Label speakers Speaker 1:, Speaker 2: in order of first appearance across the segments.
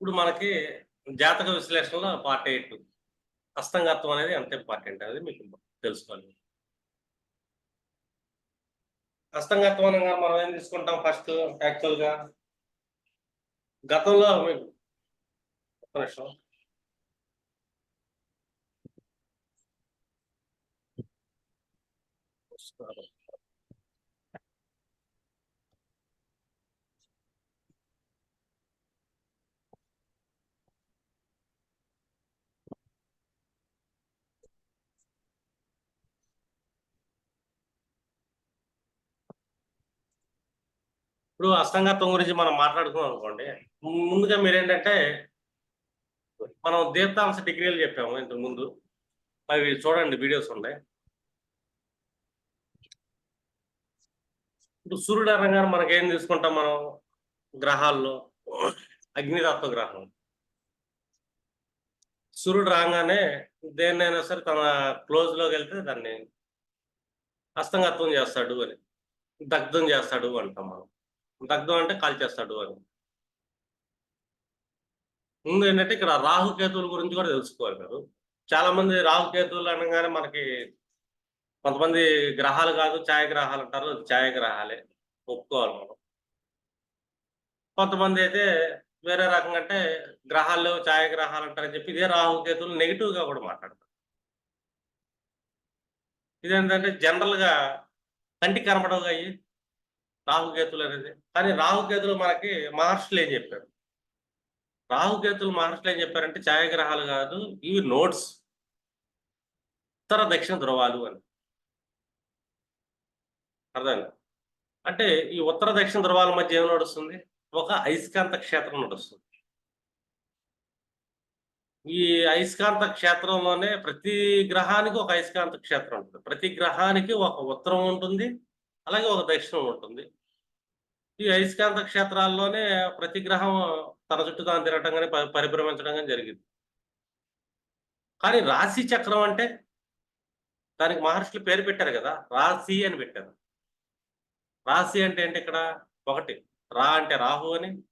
Speaker 1: ఇప్పుడు మనకి జాతక విశ్లేషణలో పార్ట్ ఎయిట్ హస్తంగత్వం అనేది ఎంత ఇంపార్టెంట్ అనేది మీకు తెలుసుకోవాలి. హస్తంగత్వం అనగా మనం ఏం తీసుకుంటాం? ఫస్ట్ యాక్చువల్గా గతంలో మీకు ఒక్క నిమిషం. ఇప్పుడు అస్తంగత్వం గురించి మనం మాట్లాడుకున్నాం అనుకోండి ముందుగా మీరేంటంటే మనం దీప్తాంశ డిగ్రీలు చెప్పాము ఇంతకు ముందు. అవి చూడండి వీడియోస్ ఉన్నాయి. ఇప్పుడు సూర్యుడు అనగానే మనకి ఏం తీసుకుంటాం మనం? గ్రహాల్లో అగ్నితత్వ గ్రహం. సూర్యుడు రాగానే దేన్నైనా సరే తన క్లోజ్లోకి వెళ్తే దాన్ని అస్తంగత్వం చేస్తాడు అని దగ్ధం చేస్తాడు అంటాం మనం. దగ్ధం అంటే కాల్చేస్తాడు అని. ముందు ఏంటంటే ఇక్కడ రాహుకేతువుల గురించి కూడా తెలుసుకోవాలి మీరు. చాలా మంది రాహుకేతువులు అనగానే మనకి కొంతమంది గ్రహాలు కాదు ఛాయాగ్రహాలు అంటారు. అది ఛాయాగ్రహాలే ఒప్పుకోవాలి మనం. కొంతమంది అయితే వేరే రకంగా అంటే గ్రహాలు ఛాయాగ్రహాలు అంటారని చెప్పి ఇదే రాహుకేతువులు నెగిటివ్గా కూడా మాట్లాడతారు. ఇదేంటంటే జనరల్గా కంటికి కనపడవు అయ్యి రాహుకేతులు అనేది. కానీ రాహుకేతులు మనకి మహర్షులు ఏం చెప్పారు? రాహుకేతులు మహర్షులు ఏం చెప్పారంటే ఛాయాగ్రహాలు కాదు ఇవి నోట్స్. ఉత్తర దక్షిణ ధ్రువాలు అని. అర్థం అంటే ఈ ఉత్తర దక్షిణ ధ్రువాల మధ్య ఏం నడుస్తుంది? ఒక అయస్కాంత క్షేత్రం నడుస్తుంది. ఈ అయస్కాంత క్షేత్రంలోనే ప్రతి గ్రహానికి ఒక అయస్కాంత క్షేత్రం ఉంటుంది. ప్రతి గ్రహానికి ఒక ఉత్తరం ఉంటుంది అలాగే ఒక దక్షిణం ఉంటుంది. ఈ అయస్కాంత క్షేత్రాల్లోనే ప్రతి గ్రహం తన చుట్టూ తాను తిరగటం కానీ ప- పరిభ్రమించడం కానీ జరిగింది. కానీ రాశి చక్రం అంటే దానికి మహర్షులు పేరు పెట్టారు కదా రాశి అని పెట్టారు. రాశి అంటే ఏంటి ఇక్కడ? ఒకటి రా అంటే రాహు అని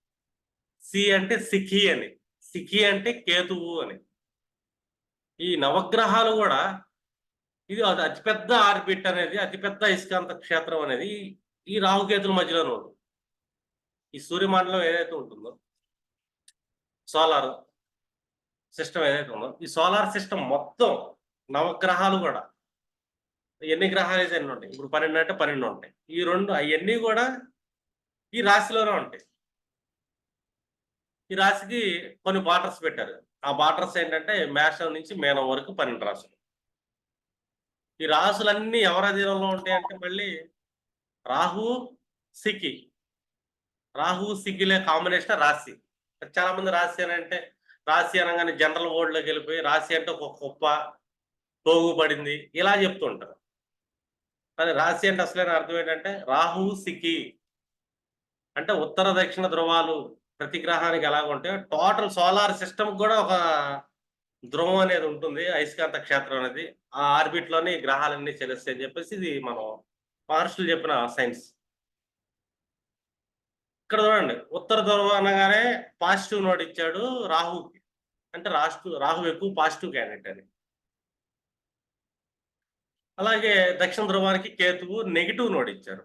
Speaker 1: సి అంటే సిఖి అని సిఖి అంటే కేతువు అని. ఈ నవగ్రహాలు కూడా ఇది అది అతిపెద్ద ఆర్బిట్ అనేది అతిపెద్ద ఇస్కాంత క్షేత్రం అనేది ఈ రాహుకేతుల మధ్యలోనే ఉంటుంది ఈ సూర్యమండలం ఏదైతే ఉంటుందో సోలార్ సిస్టమ్ ఏదైతే ఉందో ఈ సోలార్ సిస్టమ్ మొత్తం నవగ్రహాలు కూడా ఎన్ని గ్రహాలు అయితే ఎన్ని ఉంటాయి? ఇప్పుడు పన్నెండు అంటే పన్నెండు ఉంటాయి. ఈ రెండు అవన్నీ కూడా ఈ రాశిలోనే ఉంటాయి. ఈ రాశికి కొన్ని బార్డర్స్ పెట్టారు. ఆ బార్డర్స్ ఏంటంటే మేషం నుంచి మేనం వరకు పన్నెండు రాశులు. ఈ రాసులన్నీ ఎవరి అధీనంలో ఉంటాయంటే మళ్ళీ రాహు సికి. రాహు సిగ్గిలే కాంబినేషన్ రాశి. చాలా మంది రాశి అని అంటే రాశి అనగానే జనరల్లోకి వెళ్ళిపోయి రాశి అంటే ఒక గొప్ప తోగు పడింది ఇలా చెప్తుంటారు కానీ రాశి అంటే అసలైన అర్థం ఏంటంటే రాహు సికి అంటే ఉత్తర దక్షిణ ధ్రువాలు ప్రతి గ్రహానికి ఎలాగ ఉంటే టోటల్ సోలార్ సిస్టమ్ కూడా ఒక ధ్రువం అనేది ఉంటుంది అయస్కాంత క్షేత్రం అనేది. ఆ ఆర్బిట్లోనే గ్రహాలన్నీ చెలుస్తాయి అని చెప్పేసి ఇది మనం మహర్షులు చెప్పిన సైన్స్ ఇక్కడ చూడండి ఉత్తర ధ్రువం అనగానే పాజిటివ్ నోట్ ఇచ్చాడు రాహుకి. అంటే రాష్ట్ర రాహు ఎక్కువ పాజిటివ్ క్యాండిడేట్ అని అలాగే దక్షిణ ధ్రువానికి కేతువు నెగిటివ్ నోట్ ఇచ్చారు.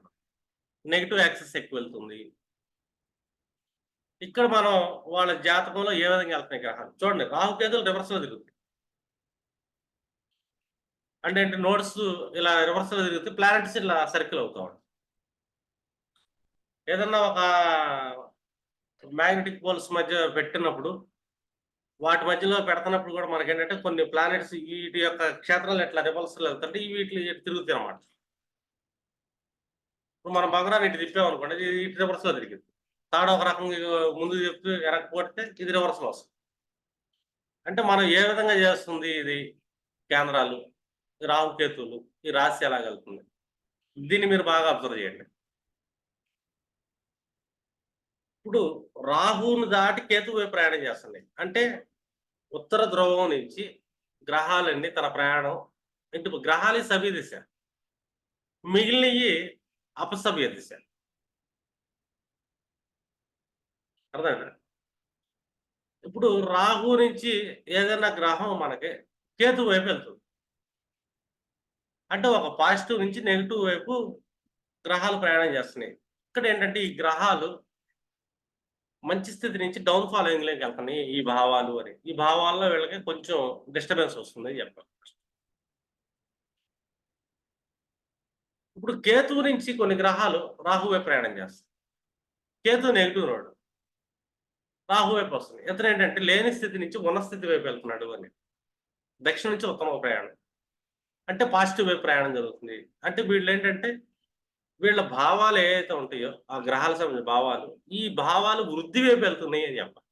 Speaker 1: నెగిటివ్ యాక్సెస్ ఎక్కువ వెళ్తుంది. ఇక్కడ మనం వాళ్ళ జాతకంలో ఏ విధంగా వెళ్తున్నాయి గ్రహాలు? చూడండి రాహుకేతులు రివర్స్లో తిరుగుతాయి అంటే అంటే నోట్స్ ఇలా రివర్స్లో తిరిగితే ప్లానెట్స్ ఇలా సర్కిల్ అవుతా ఉంటాయి. ఏదన్నా ఒక మ్యాగ్నెటిక్ పోల్స్ మధ్య పెట్టినప్పుడు వాటి మధ్యలో పెడుతున్నప్పుడు కూడా మనకి ఏంటంటే కొన్ని ప్లానెట్స్ వీటి యొక్క క్షేత్రాలు ఎట్లా రివర్స్ వెళ్తుంటే వీటి తిరుగుతాయి అన్నమాట. ఇప్పుడు మనం బంగారాన్ని ఇటు తిప్పామనుకోండి ఇది ఇటు రివర్స్లో తిరిగింది. తాడు ఒక రకంగా ముందు చెప్తూ వెనక్కి కొడితే ఇది రివర్స్లో వస్తుంది. అంటే మనం ఏ విధంగా చేస్తుంది ఇది? కేంద్రాలు రాహుకేతువులు ఈ రాశి ఎలా వెళ్తుంది? దీన్ని మీరు బాగా అబ్జర్వ్ చేయండి. ఇప్పుడు రాహువును దాటి కేతువు వైపు ప్రయాణం చేస్తున్నాయి అంటే ఉత్తర ధ్రువం నుంచి గ్రహాలన్నీ తన ప్రయాణం ఇంటి గ్రహాలు సవ్య దిశ. మిగిలినవి అపసవ్య దిశ. అర్థమైందా? ఇప్పుడు రాహు నుంచి ఏదైనా గ్రహం మనకి కేతు వైపు వెళ్తుంది. అంటే ఒక పాజిటివ్ నుంచి నెగిటివ్ వైపు గ్రహాలు ప్రయాణం చేస్తున్నాయి. ఇక్కడ ఏంటంటే ఈ గ్రహాలు మంచి స్థితి నుంచి డౌన్ ఫాలోయింగ్లోకి వెళ్తున్నాయి ఈ భావాలు అని. ఈ భావాల్లో వీళ్ళకి కొంచెం డిస్టర్బెన్స్ వస్తుంది అని చెప్పాలి ఇప్పుడు కేతువు నుంచి కొన్ని గ్రహాలు రాహువే ప్రయాణం చేస్తాయి. కేతు నెగిటివ్ రోడ్ రాహు వైపు వస్తుంది. ఇతను ఏంటంటే లేని స్థితి నుంచి ఉన్న స్థితి వైపు వెళ్తున్నాడు అని. దక్షిణ నుంచి ఉత్తమ ప్రయాణం. అంటే పాజిటివ్ వైపు ప్రయాణం జరుగుతుంది. అంటే వీళ్ళు ఏంటంటే వీళ్ళ భావాలు ఏవైతే ఉంటాయో ఆ గ్రహాల సంబంధించిన భావాలు ఈ భావాలు వృద్ధి వైపు వెళ్తున్నాయి అని చెప్పాలి.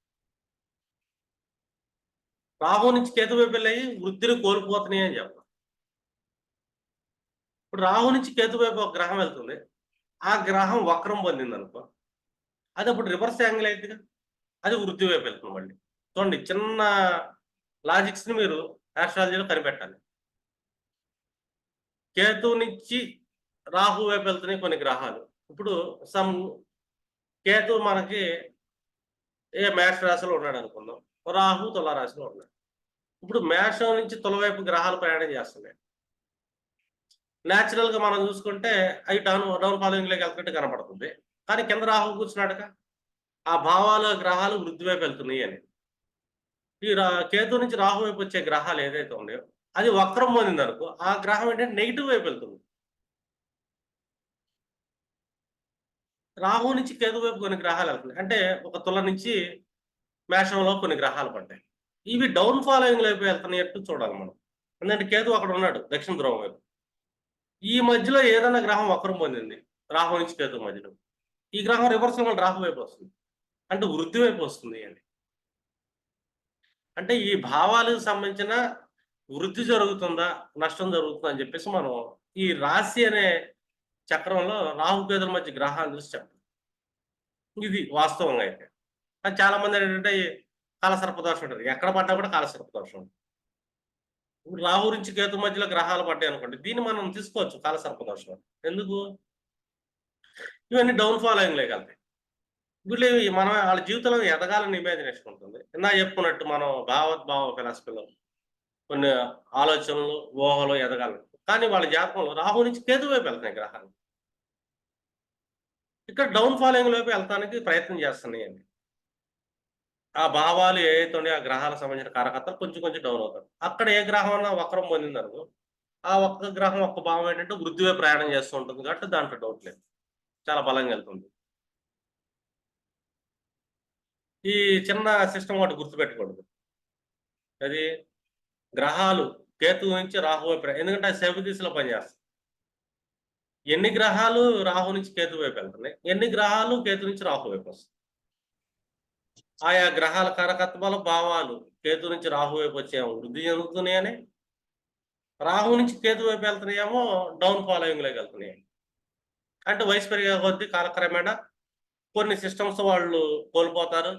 Speaker 1: రాహు నుంచి కేతు వైపు వెళ్ళాయి వృద్ధిని కోల్పోతున్నాయి అని చెప్పాలి. ఇప్పుడు రాహు నుంచి కేతు వైపు ఒక గ్రహం వెళ్తుంది. ఆ గ్రహం వక్రం పొందింది అనుకో అది అప్పుడు రివర్స్ యాంగిల్ అయితే అది వృద్ధి వైపు వెళ్తుంది మళ్ళీ. చూడండి చిన్న లాజిక్స్ని మీరు ఆస్ట్రాలజీలో కనిపెట్టాలి. కేతు నుంచి రాహు వైపు వెళ్తున్నాయి కొన్ని గ్రహాలు. ఇప్పుడు సమ్ కేతు మనకి ఏ మేష రాశిలో ఉన్నాడు అనుకుందాం. రాహు తుల రాశిలో ఉన్నాడు. ఇప్పుడు మేషం నుంచి తుల వైపు గ్రహాలు ప్రయాణం చేస్తున్నాయి. న్యాచురల్గా మనం చూసుకుంటే అవి డౌన్ డౌన్ ఫాలోయింగ్లోకి వెళ్తున్నట్టు కనపడుతుంది. కానీ కింద రాహు కూర్చున్నాడుగా. ఆ భావాల గ్రహాలు వృద్ధి వైపు వెళ్తున్నాయి అని. ఈ రా కేతు నుంచి రాహు వైపు వచ్చే గ్రహాలు ఏదైతే ఉన్నాయో అది వక్రం పొందింది అనుకో ఆ గ్రహం ఏంటంటే నెగిటివ్ వైపు వెళ్తుంది. రాహు నుంచి కేతు వైపు కొన్ని గ్రహాలు వెళ్తున్నాయి. అంటే ఒక తుల నుంచి మేషంలో కొన్ని గ్రహాలు పడ్డాయి. ఇవి డౌన్ ఫాలోయింగ్ వైపు వెళ్తున్నాయట్టు చూడాలి మనం. ఎందుకంటే కేతు అక్కడ ఉన్నాడు దక్షిణ ధ్రువం వైపు. ఈ మధ్యలో ఏదైనా గ్రహం వక్రం పొందింది రాహు నుంచి కేతు మధ్యలో. ఈ గ్రహం రివర్స్ రాహు వైపు వస్తుంది. అంటే వృద్ధి వైపు వస్తుంది అని. అంటే ఈ భావాలకు సంబంధించిన వృద్ధి జరుగుతుందా నష్టం జరుగుతుందా అని చెప్పేసి మనం ఈ రాశి అనే చక్రంలో రాహుకేతుల మధ్య గ్రహాన్ని చూసి చెప్పాలి ఇది వాస్తవంగా అయితే. కానీ చాలా మంది ఏంటంటే కాలసర్పదోషం ఉంటుంది. ఎక్కడ పడ్డా కూడా కాలసర్పదోషం ఉంటుంది. ఇప్పుడు రాహు నుంచి కేతు మధ్యలో గ్రహాలు పడ్డాయి అనుకోండి దీన్ని మనం తీసుకోవచ్చు కాలసర్పదోషం ఎందుకు? ఇవన్నీ డౌన్ ఫాలోయింగ్ లేకెళ్తాయి వీళ్ళు మనం వాళ్ళ జీవితంలో ఎదగాలని ఇమాజినేషన్ ఉంటుంది ఇందా చెప్పుకున్నట్టు మనం భావోద్భావ ఫిలాసఫీలో కొన్ని ఆలోచనలు ఊహలు ఎదగాలి కానీ వాళ్ళ జాతకంలో రాహు నుంచి కేతు వైపు వెళ్తున్నాయి గ్రహాలు. ఇక్కడ డౌన్ ఫాలోయింగ్ లోపు వెళ్తానికి ప్రయత్నం చేస్తున్నాయి అండి ఆ భావాలు ఏవైతే ఉన్నాయో ఆ గ్రహాలకు సంబంధించిన కారకత్వాలు కొంచెం కొంచెం డౌన్ అవుతారు. అక్కడ ఏ గ్రహం అన్నా వక్రం పొందిందనుకో ఆ ఒక్క గ్రహం ఒక్క భావం ఏంటంటే వృద్ధివే ప్రయాణం చేస్తూ ఉంటుంది కాబట్టి దాంట్లో డౌట్ లేదు. చాలా బలంగా వెళ్తుంది. ఈ చిన్న సిస్టమ్ ఒకటి గుర్తుపెట్టకూడదు అది గ్రహాలు కేతు నుంచి రాహు ఎందుకంటే అది శవ దిశలో పనిచేస్తుంది. ఎన్ని గ్రహాలు రాహు నుంచి కేతు వైపు వెళ్తున్నాయి? ఎన్ని గ్రహాలు కేతు నుంచి రాహు వైపు వస్తాయి ఆయా గ్రహాల కారకత్వాల భావాలు కేతు నుంచి రాహు వైపు వచ్చేమో వృద్ధి జరుగుతున్నాయని రాహు నుంచి కేతు వైపు వెళ్తున్నాయేమో డౌన్ ఫాలోయింగ్లోకి వెళ్తున్నాయి. అంటే వయసు పెరిగే కొద్దీ కాలక్రమేణా కొన్ని సిస్టమ్స్ వాళ్ళు కోల్పోతారు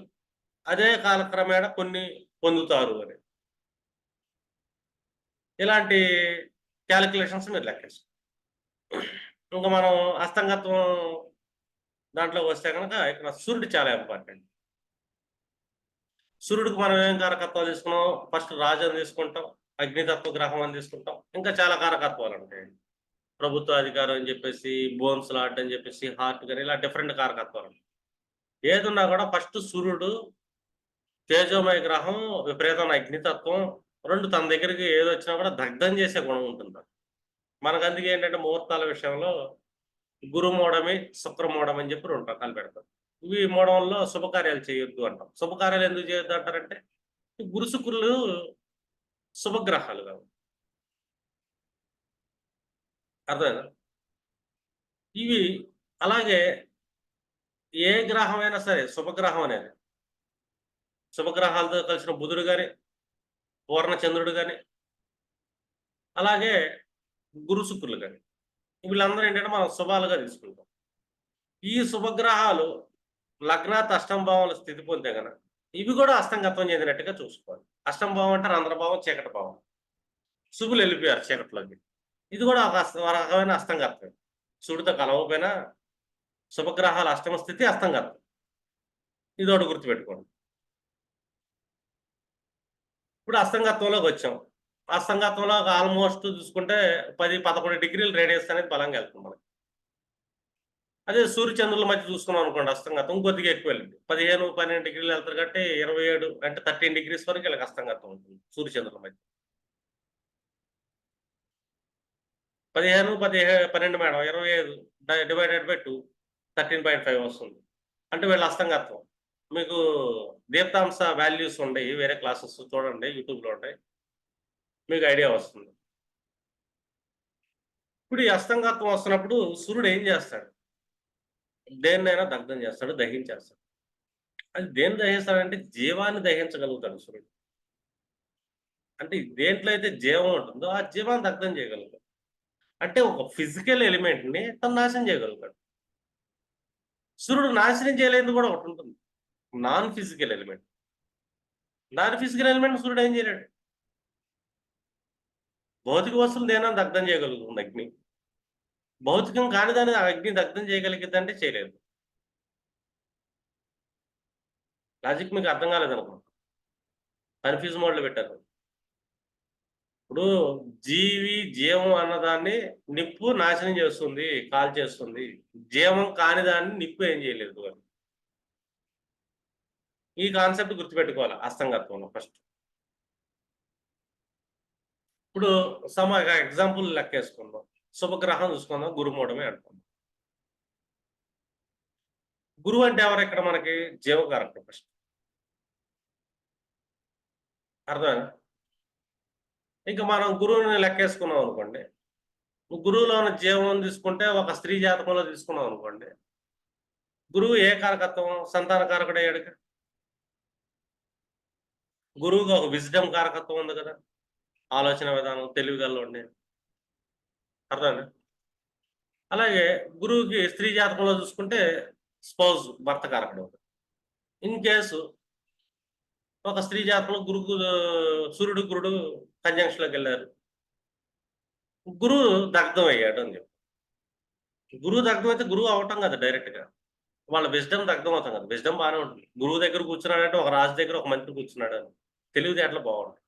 Speaker 1: అదే కాలక్రమేణా కొన్ని పొందుతారు అని. ఇలాంటి క్యాలిక్యులేషన్స్ మీరు లెక్కేసుకోండి. ఇంకా మనం అస్తంగత్వం దాంట్లో వస్తే కనుక ఇక్కడ సూర్యుడు చాలా ఇంపార్టెంట్ సూర్యుడికి మనం ఏం కారకత్వాలు తీసుకున్నాం? ఫస్ట్ రాజు తీసుకుంటాం అగ్నితత్వ గ్రహం అని తీసుకుంటాం. ఇంకా చాలా కారకత్వాలు ఉంటాయండి ప్రభుత్వ అధికారం అని చెప్పేసి బోన్స్ లాట్ అని చెప్పేసి హార్ట్ కానీ ఇలా డిఫరెంట్ కారకత్వాలు ఏదున్నా కూడా ఫస్ట్ సూర్యుడు తేజోమయ గ్రహం విపరీతమైన అగ్నితత్వం రెండు తన దగ్గరికి ఏదొచ్చినా కూడా దగ్ధం చేసే గుణం ఉంటుంది. మనకు అందుకే ఏంటంటే ముహూర్తాల విషయంలో గురు మోడమి శుక్ర మోడం అని చెప్పి రెండు రకాలు పెడతాం ఇవి మోడంలో శుభకార్యాలు చేయొద్దు అంటాం. శుభకార్యాలు ఎందుకు చేయొద్దు అంటారంటే గురు శుక్రులు శుభగ్రహాలు కావు. అర్థమైనా ఇవి అలాగే ఏ గ్రహమైనా సరే శుభగ్రహం అనేది శుభగ్రహాలతో కలిసిన బుధుడు కానీ పూర్ణచంద్రుడు కానీ అలాగే గురు శుక్రులు కానీ వీళ్ళందరూ ఏంటంటే మనం శుభాలుగా తీసుకుంటాం. ఈ శుభగ్రహాలు లగ్నాత్ అష్టంభావంలో స్థితి పొందే కనుక ఇవి కూడా అస్తంగత్వం చెందినట్టుగా చూసుకోవాలి. అష్టం భావం అంటే రంధ్రభావం చీకటి భావం. శుభులు వెళ్ళిపోయారు చీకటిలోకి. ఇది కూడా ఒక రకమైన అస్తంగత్వం సుడితో కలవకపోయినా శుభగ్రహాల అష్టమ స్థితి అస్తంగత్వం ఇది ఒకటి గుర్తుపెట్టుకోండి. ఇప్పుడు అస్తంగత్వంలోకి వచ్చాం. అస్తంగత్వంలో ఆల్మోస్ట్ చూసుకుంటే పది పదకొండు డిగ్రీలు రేడియస్ అనేది బలంగా వెళ్తుంది మనకి. అదే సూర్యచంద్రుల మధ్య చూసుకున్నాం అనుకోండి అస్తంగతం కొద్దిగా ఎక్కువ వెళ్ళింది. పదిహేను పన్నెండు డిగ్రీలు వెళ్తారు కాబట్టి ఇరవై ఏడు అంటే థర్టీన్ డిగ్రీస్ వరకు వీళ్ళకి అస్తంగతం ఉంటుంది సూర్యచంద్రుల మధ్య. పదిహేను పదిహే పన్నెండు మేడం ఇరవై ఐదు divided by two thirteen point five వస్తుంది. అంటే వీళ్ళ అస్తంగత్వం. మీకు దీప్తాంశ వాల్యూస్ ఉండయి వేరే క్లాసెస్ చూడండి యూట్యూబ్లో ఉంటాయి. మీకు ఐడియా వస్తుంది. ఇప్పుడు ఈ అస్తంగత్వం వస్తున్నప్పుడు సూర్యుడు ఏం చేస్తాడు? దేన్నైనా దగ్ధం చేస్తాడు దహించేస్తాడు. అది దేన్ని దహిస్తాడంటే జీవాన్ని దహించగలుగుతాడు సూర్యుడు. అంటే దేంట్లో అయితే జీవం ఉంటుందో ఆ జీవాన్ని దగ్ధం చేయగలుగుతాడు. అంటే ఒక ఫిజికల్ ఎలిమెంట్ని తను నాశనం చేయగలుగుతాడు. సూర్యుడు నాశనం చేయలేదు కూడా ఒకటి ఉంటుంది. Non physical element. Non physical element సూర్యుడు ఏం చేయలేడు. భౌతిక వస్తువులు దేనా దగ్ధం చేయగలుగుతుంది అగ్ని. భౌతికం కాని దాన్ని అగ్ని దగ్ధం చేయగలిగిద్ది అంటే చేయలేదు. లాజిక్ మీకు అర్థం కాలేదు అనుకో కన్ఫ్యూజ్ మోడ్లో పెట్టారు. ఇప్పుడు జీవి జీవం అన్నదాన్ని నిప్పు నాశనం చేస్తుంది కాల్ చేస్తుంది. జీవం కాని దాన్ని నిప్పు ఏం చేయలేదు. ఈ కాన్సెప్ట్ గుర్తుపెట్టుకోవాలి అస్తంగత్వంలో ఫస్ట్ ఇప్పుడు సమ ఎగ్జాంపుల్ లెక్కేసుకుందాం. శుభగ్రహం చూసుకుందాం గురుమూఢమే అంటాం గురువు అంటే ఎవరు ఇక్కడ మనకి? జీవకారకుడు ఫస్ట్ అర్థమైనా ఇంకా మనం గురువుని లెక్కేసుకున్నాం అనుకోండి. గురువులో ఉన్న జీవం తీసుకుంటే ఒక స్త్రీ జాతకంలో తీసుకున్నాం అనుకోండి. గురువు ఏ కారకత్వం? సంతాన కారకుడు అయ్యాడు గురువుగా ఒక విజ్డమ్ కారకత్వం ఉంది కదా. ఆలోచన విధానం తెలివిగల్లో ఉండే అర్థండి అలాగే గురువుకి స్త్రీ జాతకంలో చూసుకుంటే స్పౌజ్ భర్త కారకుడు ఇన్ కేసు ఒక స్త్రీ జాతకంలో గురుకు సూర్యుడు గురుడు కంజంక్షన్లోకి వెళ్ళారు. గురువు దగ్ధం అయ్యాడు అని చెప్పి. గురువు దగ్ధం అయితే గురువు అవటం కదా డైరెక్ట్గా వాళ్ళ విజ్డమ్ దగ్ధం అవుతాం కదా. విజ్డమ్ బాగానే ఉంటుంది. గురువు దగ్గర కూర్చున్నాడంటే ఒక రాజు దగ్గర ఒక మంత్రి కూర్చున్నాడు అని. తెలివితేటలు బాగుంటుంది.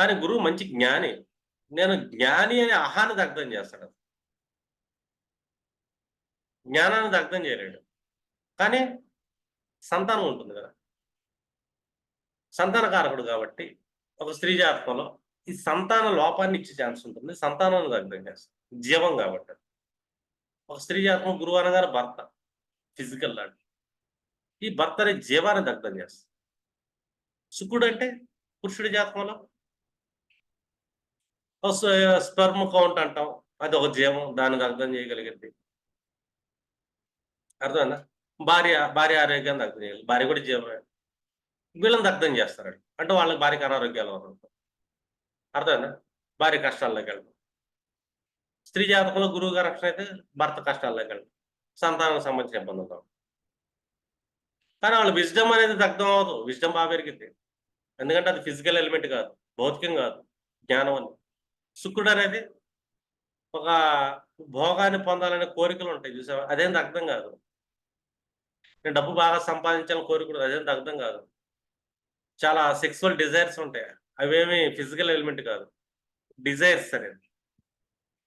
Speaker 1: కానీ గురువు మంచి జ్ఞాని. నేను జ్ఞాని అనే అహాన్ని దగ్ధం చేస్తాడు. జ్ఞానాన్ని దగ్ధం చేయలేడు. కానీ సంతానం ఉంటుంది కదా. సంతానకారకుడు కాబట్టి ఒక స్త్రీ జాతకంలో ఈ సంతాన లోపాన్ని ఇచ్చే ఛాన్స్ ఉంటుంది. సంతానాన్ని దగ్ధం చేస్తాడు. జీవం కాబట్టి. ఒక స్త్రీ జాతకం గురువు అనగానే భర్త ఫిజికల్ లాంటి. ఈ భర్త అనే జీవాన్ని దగ్ధం చేస్తాడు. శుకుడు అంటే పురుషుడి జాతకంలో స్పెర్మ్ కౌంట్ అంటాం. అది ఒక జీవం దానికి అర్థం చేయగలిగింది. అర్థమైందా? భార్య భార్య ఆరోగ్యాన్ని అర్థం చేయాలి. భార్య కూడా జీవమే. వీళ్ళని దగ్ధం చేస్తారు. అంటే వాళ్ళకి భార్యకి అనారోగ్యాలు ఉంటాయి అర్థమైందా? భార్య కష్టాల్లోకి వెళ్ళడం. స్త్రీ జాతకంలో గురువు గారి రక్షణ అయితే భర్త కష్టాల్లోకి వెళ్ళడం. సంతానానికి సంబంధించిన ఇబ్బందులు కానీ వాళ్ళ విజ్డమ్ అనేది దగ్ధం అవ్వదు. విజ్డమ్ బాగా పెరిగింది ఎందుకంటే అది ఫిజికల్ ఎలిమెంట్ కాదు. భౌతికం కాదు. జ్ఞానం అని. శుక్రుడు అనేది ఒక భోగాన్ని పొందాలనే కోరికలు ఉంటాయి చూసావా? అదేం అర్థం కాదు. నేను డబ్బు బాగా సంపాదించాలని కోరికలు అదేం అర్థం కాదు. చాలా సెక్సువల్ డిజైర్స్ ఉంటాయి. అవేమి ఫిజికల్ ఎలిమెంట్ కాదు. డిజైర్స్ అనేది.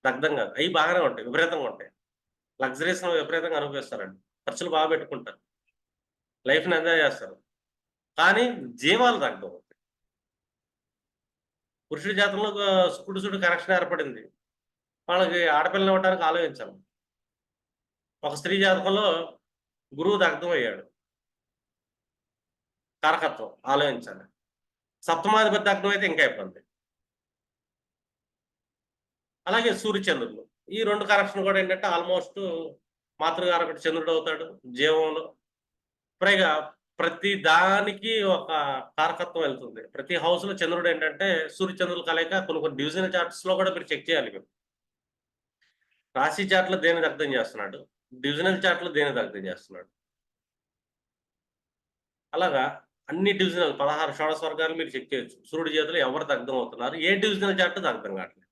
Speaker 1: దగ్ధం కాదు. అవి బాగానే ఉంటాయి విపరీతంగా ఉంటాయి. లగ్జరీస్ విపరీతంగా అనుభవిస్తారండి. ఖర్చులు బాగా పెట్టుకుంటారు. లైఫ్ని ఎంజాయ్ చేస్తారు. కానీ జీవాలు దగ్ధం పురుషుడి జాతంలో పురుషుడు కనెక్షన్ ఏర్పడింది. వాళ్ళకి ఆడపిల్లని ఇవ్వడానికి ఆలోచించాలి ఒక స్త్రీ జాతకంలో గురువు దగ్ధమయ్యాడు. కారకత్వం ఆలోచించాలి. సప్తమాధిపతి దగ్ధం అయితే ఇంకా ఇబ్బంది. అలాగే సూర్యచంద్రులు. ఈ రెండు కరెక్షన్ కూడా ఏంటంటే ఆల్మోస్ట్ మాతృకారకుడు చంద్రుడు అవుతాడు జీవంలో. పైగా ప్రతి దానికి ఒక కారకత్వం వెళ్తుంది. ప్రతి హౌస్లో చంద్రుడు ఏంటంటే సూర్య చంద్రుల కలయిక కొన్ని కొన్ని డివిజన్ చార్ట్స్లో కూడా మీరు చెక్ చేయాలి మీరు. రాశి చార్ట్లో దేని అర్థం చేస్తున్నాడు? డివిజనల్ చార్ట్లో దేని అర్థం చేస్తున్నాడు? అలాగా అన్ని డివిజనల్ పదహారు షోడశ వర్గాలు మీరు చెక్ చేయొచ్చు. సూర్యుడి చేతిలో ఎవరు దగ్ధం అవుతున్నారు? ఏ డివిజనల్ చార్ట్ దగ్ధం కావట్లేదు?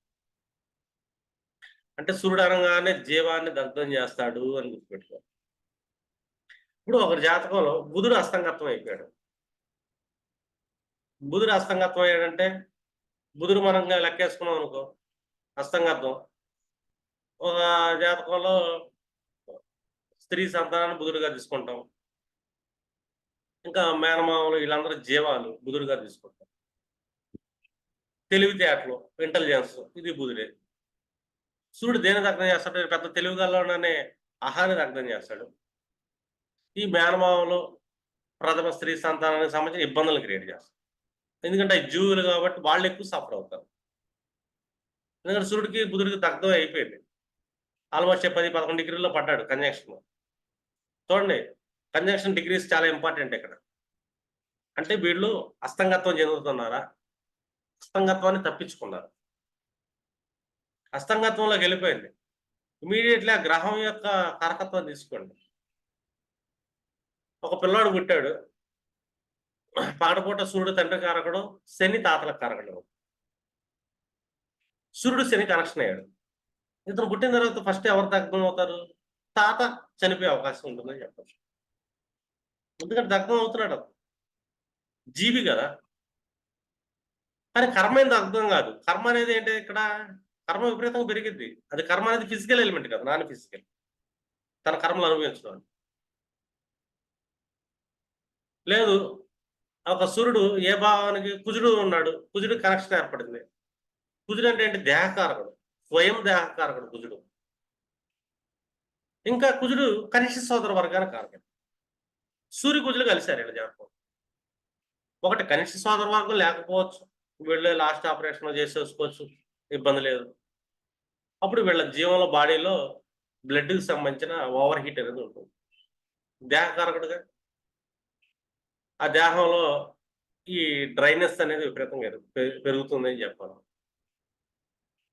Speaker 1: అంటే సూర్యుడు అనగానే జీవాన్ని దగ్ధం చేస్తాడు అని గుర్తుపెట్టుకోవాలి. ఇప్పుడు ఒకరి జాతకంలో బుధుడు అస్తంగత్వం అయిపోయాడు. బుధుడు అస్తంగత్వం అయ్యాడంటే బుధుడు మనం లెక్కేసుకున్నాం అనుకో అస్తంగత్వం. ఒక జాతకంలో స్త్రీ సంతానాన్ని బుధుడుగా తీసుకుంటాం. ఇంకా మేనమామలు వీళ్ళందరూ జీవాలు బుధుడుగా తీసుకుంటాం. తెలివితేటలు ఇంటెలిజెన్స్ ఇది బుధుడే. సూర్యుడు దేని దగ్ధం చేస్తాడు? పెద్ద తెలివిగలలోనే ఆహారాన్ని దగ్ధం చేస్తాడు. ఈ మేనమామలు ప్రథమ స్త్రీ సంతానానికి సంబంధించిన ఇబ్బందులు క్రియేట్ చేస్తారు. ఎందుకంటే అవి జీవులు కాబట్టి వాళ్ళు ఎక్కువ సఫర్ అవుతారు. ఎందుకంటే సూర్యుడికి బుధుడికి దగ్ధం అయిపోయింది. ఆల్మోస్ట్ పది పదకొండు డిగ్రీలో పడ్డాడు కంజంక్షన్ చూడండి కంజంక్షన్ డిగ్రీస్ చాలా ఇంపార్టెంట్ ఇక్కడ. అంటే వీళ్ళు అస్తంగత్వం చెందుతున్నారా? అస్తంగత్వాన్ని తప్పించుకున్నారు. అస్తంగత్వంలోకి వెళ్ళిపోయింది. ఇమీడియట్లీ ఆ గ్రహం యొక్క కారకత్వం తీసుకోండి. ఒక పిల్లాడు పుట్టాడు. పగడపూట సూర్యుడు తండ్రి కారకుడు శని తాతల కారకుడు. సూర్యుడు శని కనెక్షన్ అయ్యాడు. ఇతను పుట్టిన తర్వాత ఫస్ట్ ఎవరు దగ్ధం అవుతారు? తాత చనిపోయే అవకాశం ఉంటుందని చెప్పచ్చు. ఎందుకంటే దగ్ధం అవుతున్నాడు జీవి కదా. కానీ కర్మ ఏంది అర్థం కాదు. కర్మ అనేది ఏంటి ఇక్కడ? కర్మ విపరీతంగా పెరిగిద్ది. అది కర్మ అనేది ఫిజికల్ ఎలిమెంట్ కదా నాన్ ఫిజికల్ తన కర్మలు అనుభవించడం. లేదు ఒక సూర్యుడు ఏ భావానికి కుజుడు ఉన్నాడు కుజుడు కనెక్షన్ ఏర్పడింది. కుజుడు అంటే ఏంటి? దేహకారకుడు స్వయం దేహకారకుడు కుజుడు. ఇంకా కుజుడు కనిష్ట సోదర వర్గానికి కారకుడు. సూర్య కుజులు కలిశారు వీళ్ళ జాతకం ఒకటి కనిష్ట సోదర వర్గం లేకపోవచ్చు. వీళ్ళే లాస్ట్ ఆపరేషన్ చేసేసుకోవచ్చు ఇబ్బంది లేదు. అప్పుడు వీళ్ళ జీవంలో బాడీలో బ్లడ్కి సంబంధించిన ఓవర్ హీట్ అనేది ఉంటుంది. దేహకారకుడుగా ఆ దేహంలో ఈ డ్రైనెస్ అనేది విపరీతంగా పెరుగు- పెరుగుతుంది అని చెప్పాలి.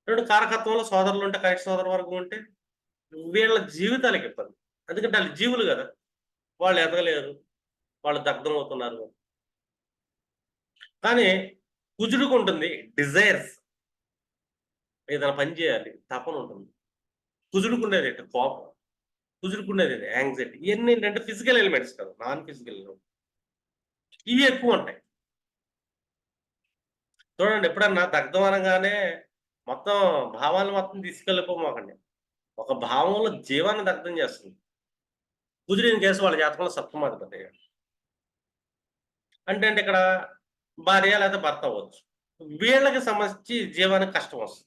Speaker 1: రెండు కారకత్వంలో సోదరులు ఉంటే కనిష్ట సోదర వర్గం ఉంటే వీళ్ళ జీవితాలకు ఇబ్బంది. ఎందుకంటే వాళ్ళు జీవులు కదా. వాళ్ళు ఎదగలేరు. వాళ్ళు దగ్ధం అవుతున్నారు కానీ కుజుడుకు ఉంటుంది డిజైర్స్. ఏదైనా పని చేయాలి తపన ఉంటుంది. కుజుడుకు ఉండేది కోపం. కుజుడుకు ఉండేది యాంగ్జైటీ. ఇవన్నీ ఏంటంటే ఫిజికల్ ఎలిమెంట్స్ కదా. నాన్ ఫిజికల్ ఇవి ఎక్కువ ఉంటాయి. చూడండి ఎప్పుడన్నా దగ్ధం అనగానే మొత్తం భావాలు మొత్తం తీసుకెళ్ళిపోమాకండి ఒక భావంలో జీవాన్ని దగ్ధం చేస్తుంది. కుదిరిన కేసు వాళ్ళ జాతకంలో సప్తమాధిపతి అంటే అంటే ఇక్కడ భార్య లేదా భర్త అవ్వచ్చు. వీళ్ళకి సంబంధించి జీవానికి కష్టం వస్తుంది.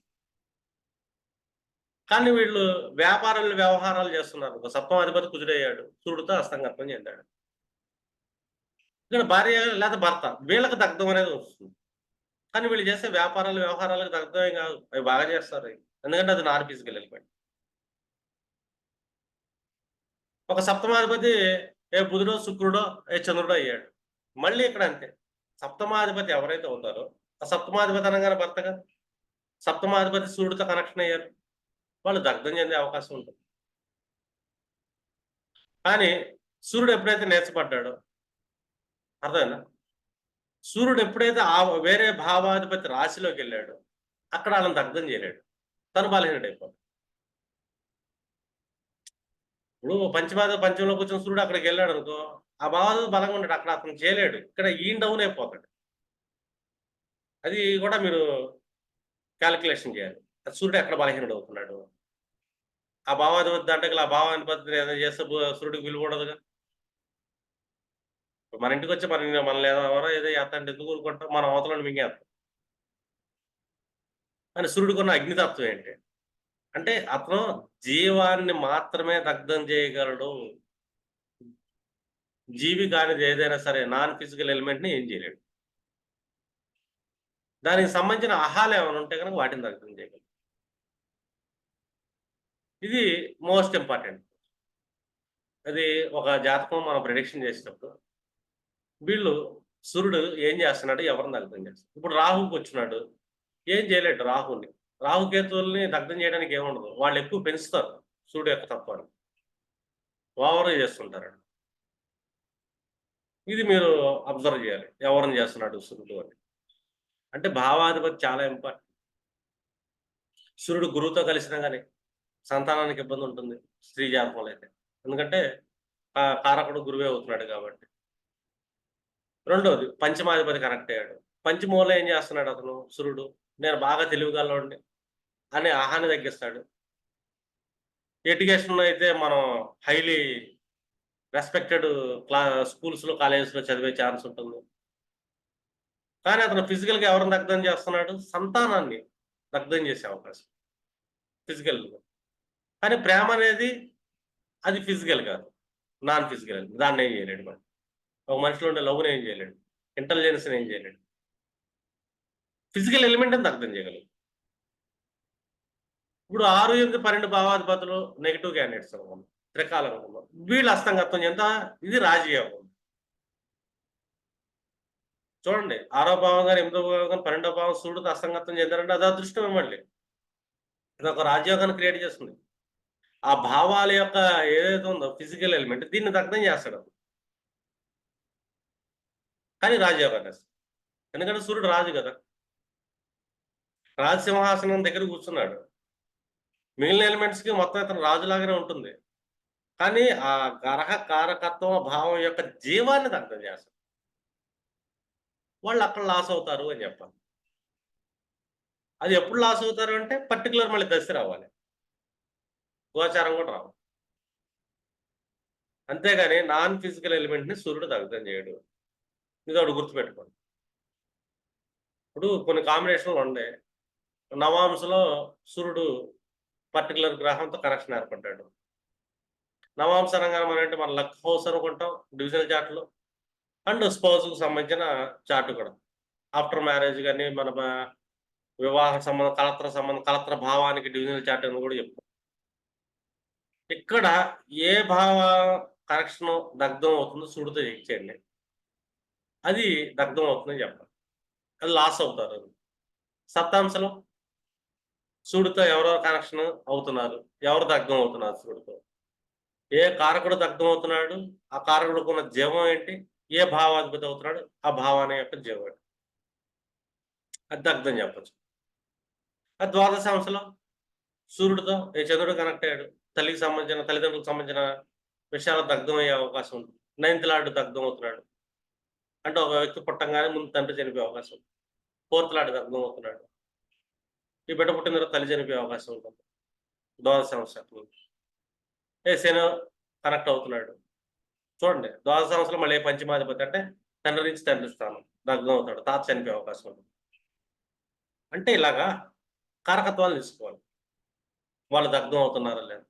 Speaker 1: కానీ వీళ్ళు వ్యాపారాలు వ్యవహారాలు చేస్తున్నారు. ఒక సప్తమాధిపతి కుదిరయ్యాడు సూర్యుడితో అస్తంగత్వం చెందాడు. ఇక్కడ భార్య లేదా భర్త వీళ్ళకి దగ్ధం అనేది వస్తుంది. కానీ వీళ్ళు చేసే వ్యాపారాలు వ్యవహారాలకు దగ్ధమే కాదు. అవి బాగా చేస్తారు. ఎందుకంటే అది నాన్ ఫిజికల్ ఎలిమెంట్. ఒక సప్తమాధిపతి ఏ బుధుడో శుక్రుడో ఏ చంద్రుడో అయ్యాడు. మళ్ళీ ఇక్కడ అంతే. సప్తమాధిపతి ఎవరైతే అవుతారో ఆ సప్తమాధిపతి అనగానే భర్త కదా? సప్తమాధిపతి సూర్యుడితో కనెక్షన్ అయ్యారు. వాళ్ళు దగ్ధం చెందే అవకాశం ఉంటుంది. కానీ సూర్యుడు ఎప్పుడైతే నేర్చబడ్డాడో అర్థమైనా సూర్యుడు ఎప్పుడైతే ఆ వేరే భావాధిపతి రాశిలోకి వెళ్ళాడో అక్కడ వాళ్ళని దగ్ధం చేయలేడు. తను బలహీనుడు అయిపోతాడు. ఇప్పుడు పంచమాద పంచంలో కూర్చొని సూర్యుడు అక్కడికి వెళ్ళాడు అనుకో ఆ భావాధిపతి బలంగా ఉన్నాడు అక్కడ అతను చేయలేడు. ఇక్కడ ఈయన డౌన్ అయిపోతాడు. అది కూడా మీరు క్యాలిక్యులేషన్ చేయాలి. సూర్యుడు ఎక్కడ బలహీనుడు అవుతున్నాడు? ఆ భావాధిపతి దాంట్లో ఆ భావాధిపతి ఏదైనా చేస్తే సూర్యుడికి విలువ ఉండదుగా? మన ఇంటికి వచ్చి మన మనల్ని ఎవరో ఏదో చేస్తా ఎందుకు ఊరుకుంటాం మన అవతలను మింగేస్తాం అని సూర్యుడికి ఉన్న అగ్నితత్వం ఏంటి? అంటే అతను జీవాన్ని మాత్రమే దగ్ధం చేయగలడు. జీవి కానిది ఏదైనా సరే నాన్ ఫిజికల్ ఎలిమెంట్ని ఏం చేయలేడు. దానికి సంబంధించిన ఆహాలు ఏమైనా ఉంటే కనుక వాటిని దగ్ధం చేయగలడు. ఇది మోస్ట్ ఇంపార్టెంట్. అది ఒక జాతకం మనం ప్రిడిక్షన్ చేసినప్పుడు వీళ్ళు సూర్యుడు ఏం చేస్తున్నాడు? ఎవరిని దగ్ధం చేస్తాడు ఇప్పుడు రాహుకి వచ్చినాడు. ఏం చేయలేడు రాహుని రాహుకేతువుల్ని దగ్ధం చేయడానికి ఏముండదు. వాళ్ళు ఎక్కువ పెంచుతారు సూర్యుడు యొక్క తత్వాన్ని. ఓవర్ చేస్తుంటారు ఇది మీరు అబ్జర్వ్ చేయాలి. ఎవరిని చేస్తున్నాడు సూర్యుడు అని. అంటే భావాధిపతి చాలా ఇంపార్టెంట్. సూర్యుడు గురువుతో కలిసినా కానీ సంతానానికి ఇబ్బంది ఉంటుంది. స్త్రీ జాతకంలో అయితే. ఎందుకంటే కారకుడు గురువే అవుతున్నాడు కాబట్టి. రెండోది పంచమాధిపతి కనెక్ట్ అయ్యాడు. పంచమూల ఏం చేస్తున్నాడు అతను? సురుడు నేను బాగా తెలివిగలవాడిని అని ఆహాన్ని తగ్గిస్తాడు. ఎడ్యుకేషన్ అయితే మనం హైలీ రెస్పెక్టెడ్ క్లా స్కూల్స్లో కాలేజెస్లో చదివే ఛాన్స్ ఉంటుంది. కానీ అతను ఫిజికల్గా ఎవరిని దగ్ధం చేస్తున్నాడు? సంతానాన్ని దగ్ధం చేసే అవకాశం. ఫిజికల్. కానీ ప్రేమ అనేది అది ఫిజికల్ కాదు. Non physical. దాన్ని ఏం చేయలేడు మనం. ఒక మనిషిలో ఉండే లవ్ని ఏం చేయలేడు. ఇంటెలిజెన్స్ని ఏం చేయలేడు. ఫిజికల్ ఎలిమెంట్ అని అర్థం చేయగలరు ఇప్పుడు ఆరు ఎనిమిది పన్నెండు భావాధిపతులు నెగిటివ్ క్యాండిడేట్స్ అనుకున్నాం త్రికాలం అనుకున్నాం వీళ్ళు అస్తంగత్వం ఎంత ఇది రాజయోగం చూడండి ఆరో భావం కానీ ఎనిమిదో భావం కానీ పన్నెండో భావం సూర్యుడు అస్తంగత్వం చెందారంటే అది అదృష్టమే మళ్ళీ. ఇది ఒక రాజ్యోగాన్ని క్రియేట్ చేస్తుంది. ఆ భావాల యొక్క ఏదైతే ఉందో ఫిజికల్ ఎలిమెంట్ దీన్ని దగ్ధం చేస్తాడు కానీ రాజు వేస్తాడు. ఎందుకంటే సూర్యుడు రాజు కదా. రాజసింహాసనం దగ్గర కూర్చున్నాడు. మిగిలిన ఎలిమెంట్స్కి మొత్తం ఇతను రాజులాగానే ఉంటుంది. కానీ ఆ గ్రహ కారకత్వం భావం యొక్క జీవాన్ని దగ్ధం చేస్తారు వాళ్ళు అక్కడ లాస్ అవుతారు అని చెప్పాలి. అది ఎప్పుడు లాస్ అవుతారు అంటే పర్టికులర్ మళ్ళీ దశ రావాలి. గోచారం కూడా రావాలి. అంతేగాని నాన్ ఫిజికల్ ఎలిమెంట్ని సూర్యుడు దగ్ధం చేయడు. ఇది ఒకటి గుర్తుపెట్టుకోండి. ఇప్పుడు కొన్ని కాంబినేషన్లు ఉన్నాయి. నవాంశలో సూర్యుడు పర్టికులర్ గ్రహంతో కనెక్షన్ ఏర్పడ్డాడు. నవాంశ రంగం అంటే మన లక్ హౌస్ అనుకుంటాం డివిజనల్ చార్ట్లు అండ్ స్పౌస్కి సంబంధించిన చార్ట్ కూడా. ఆఫ్టర్ మ్యారేజ్ కానీ మన వివాహ సంబంధం కలత్ర సంబంధం కలత్ర భావానికి డివిజనల్ చార్ట్ అని కూడా చెప్తాం. ఇక్కడ ఏ భావ కరెక్షన్ దగ్ధం అవుతుందో సూడితో చెక్ చేయండి. అది దగ్ధం అవుతుందని చెప్పాలి అది లాస్ అవుతారు. సప్తాంశలో సూడితో ఎవరెవరు కనెక్షన్ అవుతున్నారు. ఎవరు దగ్ధం అవుతున్నారు సూడితో? ఏ కారకుడు దగ్ధం అవుతున్నాడు? ఆ కారకుడికి ఉన్న జీవం ఏంటి? ఏ భావాధిపతి అవుతున్నాడు? ఆ భావాన్ని యొక్క జీవం అది దగ్ధం చెప్పచ్చు. ఆ ద్వాదశ అంశలో సూర్యుడితో ఏ చంద్రుడు కనెక్ట్ అయ్యాడు? తల్లికి సంబంధించిన తల్లిదండ్రులకు సంబంధించిన విషయాలు దగ్ధం అయ్యే అవకాశం ఉంది. నైన్త్ లాడు దగ్ధం అవుతున్నాడు. అంటే ఒక వ్యక్తి పుట్టంగానే ముందు తండ్రి చనిపోయే అవకాశం ఉంది ఫోర్త్ దగ్ధం అవుతున్నాడు. ఈ బిడ్డ పుట్టిన తర్వాత తల్లి చనిపోయే అవకాశం ఉంటుంది. ద్వాదశ సంవత్సరం. ఏసేనో కనెక్ట్ అవుతున్నాడు. చూడండి ద్వాదశ సంవత్సరం మళ్ళీ ఏ పంచమాధిపతి అంటే తండ్రి నుంచి తండ్రి స్థానం. దగ్ధం అవుతాడు తాత చనిపోయే అవకాశం ఉంటుంది. అంటే ఇలాగా కారకత్వాలు తీసుకోవాలి. వాళ్ళు దగ్ధం అవుతున్నారా లేదు?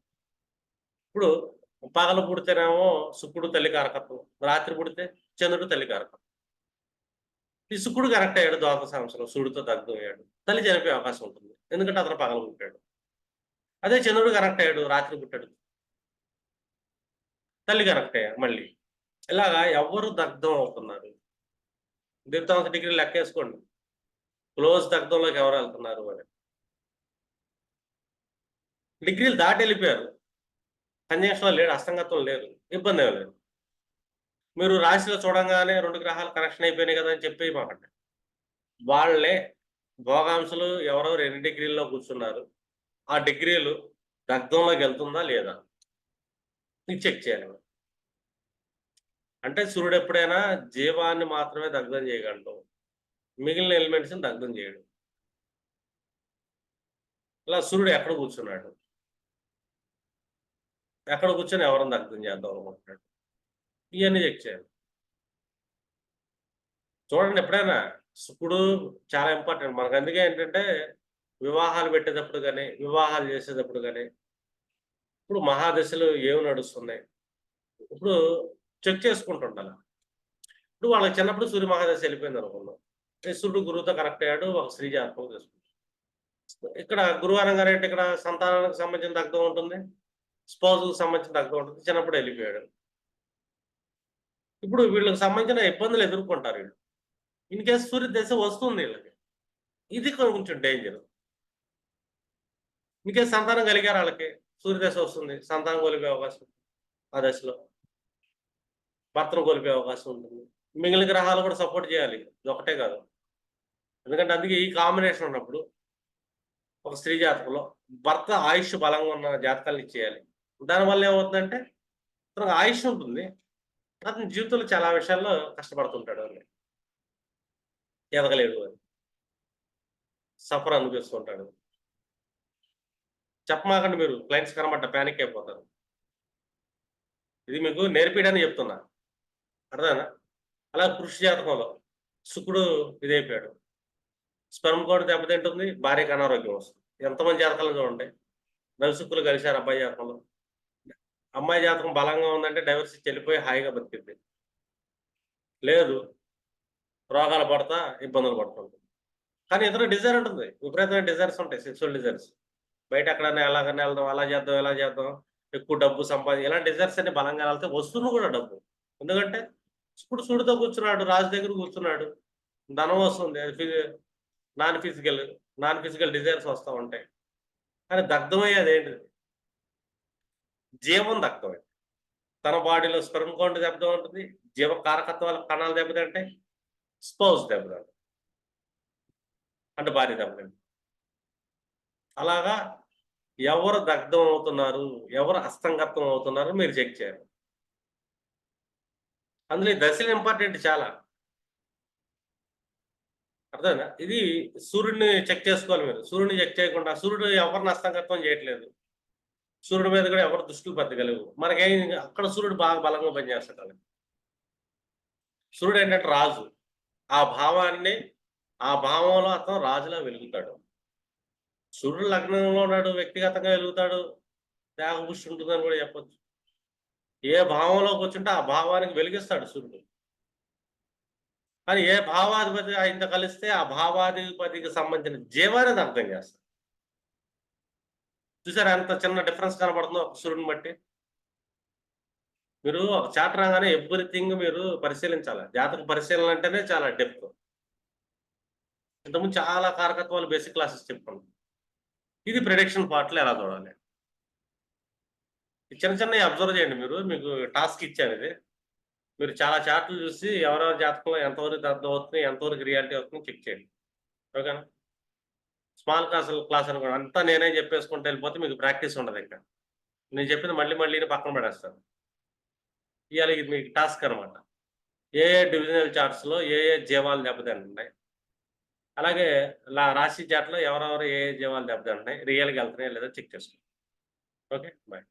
Speaker 1: ఇప్పుడు పగలు పుడితేనేమో శుక్రుడు తల్లి కారకత్వం. రాత్రి పుడితే చంద్రుడు తల్లి కారకత్వం ఈ శుక్రుడు కరెక్ట్ అయ్యాడు ద్వాదశ సంవత్సరం సూర్యుడితో దగ్ధం అయ్యాడు. తల్లి చనిపోయే అవకాశం ఉంటుంది. ఎందుకంటే అతను పగలు పుట్టాడు. అదే చంద్రుడు కరెక్ట్ అయ్యాడు రాత్రి పుట్టాడు. తల్లి కరెక్ట్ అయ్యాడు మళ్ళీ. ఇలాగా ఎవరు దగ్ధం అవుతున్నారు? దీప్తాంశ డిగ్రీ లెక్కేసుకోండి క్లోజ్ దగ్ధంలోకి ఎవరు వెళ్తున్నారు అని. డిగ్రీలు దాటి వెళ్ళిపోయారు. కంజంక్షన్లో లేడు అస్తంగత్వం లేరు ఇబ్బంది ఏం లేదు. మీరు రాశిలో చూడంగానే రెండు గ్రహాలు కనెక్షన్ అయిపోయినాయి కదా అని చెప్పి మాకండి. వాళ్ళే భోగాంశలు ఎవరెవరు రెండు డిగ్రీల్లో కూర్చున్నారు? ఆ డిగ్రీలు దగ్ధంలోకి వెళ్తుందా లేదా? ఇది చెక్ చేయాలి అంటే సూర్యుడు ఎప్పుడైనా జీవాన్ని మాత్రమే దగ్ధం చేయగలడు. మిగిలిన ఎలిమెంట్స్ని దగ్ధం చేయడు. ఇలా సూర్యుడు ఎక్కడ కూర్చున్నాడు? ఎక్కడ కూర్చొని ఎవరిని దగ్ధం చేద్దాం అనుకుంటున్నాడు? ఇవన్నీ చెక్ చేయాలి. చూడండి ఎప్పుడైనా శుక్రుడు చాలా ఇంపార్టెంట్ మనకు అందుకే ఏంటంటే వివాహాలు పెట్టేటప్పుడు కానీ వివాహాలు చేసేటప్పుడు కానీ ఇప్పుడు మహాదశలు ఏమి నడుస్తున్నాయి? ఇప్పుడు చెక్ చేసుకుంటుండాలి. ఇప్పుడు వాళ్ళకి చిన్నప్పుడు సూర్య మహాదశ వెళ్ళిపోయింది అనుకున్నాం సూర్యుడు గురువుతో కనెక్ట్ అయ్యాడు ఒక స్త్రీ జాతకం చేసుకుంటాడు ఇక్కడ గురువు అనగానే ఇక్కడ సంతానానికి సంబంధించిన దగ్ధం ఉంటుంది? స్పౌజ్కి సంబంధించిన దగ్ధం ఉంటుంది. చిన్నప్పుడు వెళ్ళిపోయాడు. ఇప్పుడు వీళ్ళకి సంబంధించిన ఇబ్బందులు ఎదుర్కొంటారు వీళ్ళు. ఇన్ కేసు సూర్య దశ వస్తుంది వీళ్ళకి. ఇది కొంచెం డేంజర్ ఇన్ కేసు సంతానం కలిగారు వాళ్ళకి సూర్యదశ వస్తుంది సంతానం కోల్పోయే అవకాశం ఆ దశలో. భర్తను కోల్పోయే అవకాశం ఉంటుంది. మిగిలిన గ్రహాలు కూడా సపోర్ట్ చేయాలి. ఇది ఒకటే కాదు. ఎందుకంటే అందుకే ఈ కాంబినేషన్ ఉన్నప్పుడు ఒక స్త్రీ జాతకంలో భర్త ఆయుష్ బలంగా ఉన్న జాతకాలను ఇచ్చేయాలి. దానివల్ల ఏమవుతుందంటే తనకు ఆయుష్ ఉంటుంది. అతని జీవితంలో చాలా విషయాల్లో కష్టపడుతుంటాడు అని. ఎదగలేడు అని. సఫర్ అనిపిస్తుంటాడు చెప్పమాకండి మీరు క్లయింట్స్ కనబడ్డ ప్యానిక్ అయిపోతారు. ఇది మీకు నేర్పిడని చెప్తున్నా. అర్థమేనా అలా కృషి జాతకంలో శుక్రుడు ఇదైపోయాడు. స్పెర్మ్ కోడ్ దెబ్బతింటుంది భార్యకు అనారోగ్యం వస్తుంది. ఎంతమంది జాతకాలు చూడండి. రవిశుక్కులు కలిశారు అబ్బాయి జాతకంలో. అమ్మాయి జాతకం బలంగా ఉందంటే డైవర్స్ చెల్లిపోయి వెళ్ళిపోయి హాయిగా బతికింది లేదు రోగాలు పడతా ఇబ్బందులు పడుతుంది కానీ ఇతర డిజైర్ ఉంటుంది. విపరీతమైన డిజైర్స్ ఉంటాయి సెక్సువల్ డిజైర్స్. బయట ఎక్కడైనా ఎలాగైనా వెళ్దాం అలా చేద్దాం ఎలా చేద్దాం ఎక్కువ డబ్బు సంపాది ఇలాంటి డిజైర్స్ అన్ని బలంగా వెళ్తే వస్తుంది కూడా డబ్బు. ఎందుకంటే ఇప్పుడు సుడితో కూర్చున్నాడు రాజు దగ్గర కూర్చున్నాడు. ధనం వస్తుంది అది non physical non physical desires వస్తూ ఉంటాయి. కానీ దగ్ధమయ్యేది ఏంటిది? జీవం దగ్ధమైంది తన బాడీలో స్పెర్మ్ కౌంట్ దెబ్బ ఉంటుంది జీవ కారకత్వాల కణాలు దెబ్బతింటాయి స్పౌస్ దెబ్బతింటాయి. అంటే భార్య దెబ్బతింటాయి. అలాగా ఎవరు దగ్ధం అవుతున్నారు ఎవరు అస్తంగత్వం అవుతున్నారు మీరు చెక్ చేయాలి. అందులో దశలు ఇంపార్టెంట్ చాలా. అర్థమైనా ఇది సూర్యుడిని చెక్ చేసుకోవాలి మీరు. సూర్యుడిని చెక్ చేయకుండా సూర్యుడు ఎవరిని అస్తంగత్వం చేయట్లేదు? సూర్యుడి మీద కూడా ఎవరు దృష్టిలు పెట్టగలవు. మనకేం అక్కడ సూర్యుడు బాగా బలంగా పనిచేస్తాడు సూర్యుడు ఏంటంటే రాజు. ఆ భావాన్ని ఆ భావంలో అతను రాజులా వెలుగుతాడు. సూర్యుడు లగ్నంలో ఉన్నాడు వ్యక్తిగతంగా వెలుగుతాడు. త్యాగపుష్టి ఉంటుందని కూడా చెప్పొచ్చు. ఏ భావంలోకి వచ్చింటే ఆ భావానికి వెలిగిస్తాడు సూర్యుడు. కానీ ఏ భావాధిపతి ఆయనతో కలిస్తే ఆ భావాధిపతికి సంబంధించిన జీవాన్ని అర్థం చేస్తాడు. చూసారా ఎంత చిన్న డిఫరెన్స్ కనబడుతుందో ఒక సూర్యుని బట్టి? మీరు ఒక చాట్ రాగానే ఎవ్రీథింగ్ మీరు పరిశీలించాలి. జాతక పరిశీలన అంటేనే చాలా డెప్త్ ఇంతకుముందు చాలా కారకత్వాలు బేసిక్ క్లాసెస్ చెప్పుకున్నాం ఇది ప్రిడిక్షన్ పార్ట్లో ఎలా చూడాలి? చిన్న చిన్న అబ్జర్వ్ చేయండి మీరు. మీకు టాస్క్ ఇచ్చాను ఇది. మీరు చాలా చార్ట్లు చూసి ఎవరెవరి జాతకంలో ఎంతవరకు అర్థం అవుతుంది ఎంతవరకు రియాలిటీ అవుతుంది చెక్ చేయండి. ఓకేనా? స్మాల్ క్లాస్ క్లాస్ అనుకోండి అంతా నేనే చెప్పేసుకుంటూ వెళ్ళిపోతే మీకు ప్రాక్టీస్ ఉండదు ఇంకా. నేను చెప్పింది మళ్ళీ మళ్ళీ పక్కన పడేస్తాను ఇవాళ ఇది మీకు టాస్క్ అనమాట ఏ ఏ డివిజనల్ చార్ట్స్లో ఏ ఏ జీవాలు దెబ్బతింటున్నాయి అలాగే లా రాశి చాట్లో ఎవరెవరు ఏ ఏ జీవాలు దెబ్బతింటున్నాయి రియల్గా వెళ్తున్నాయి లేదా చెక్ చేసుకోండి ఓకే బాయ్.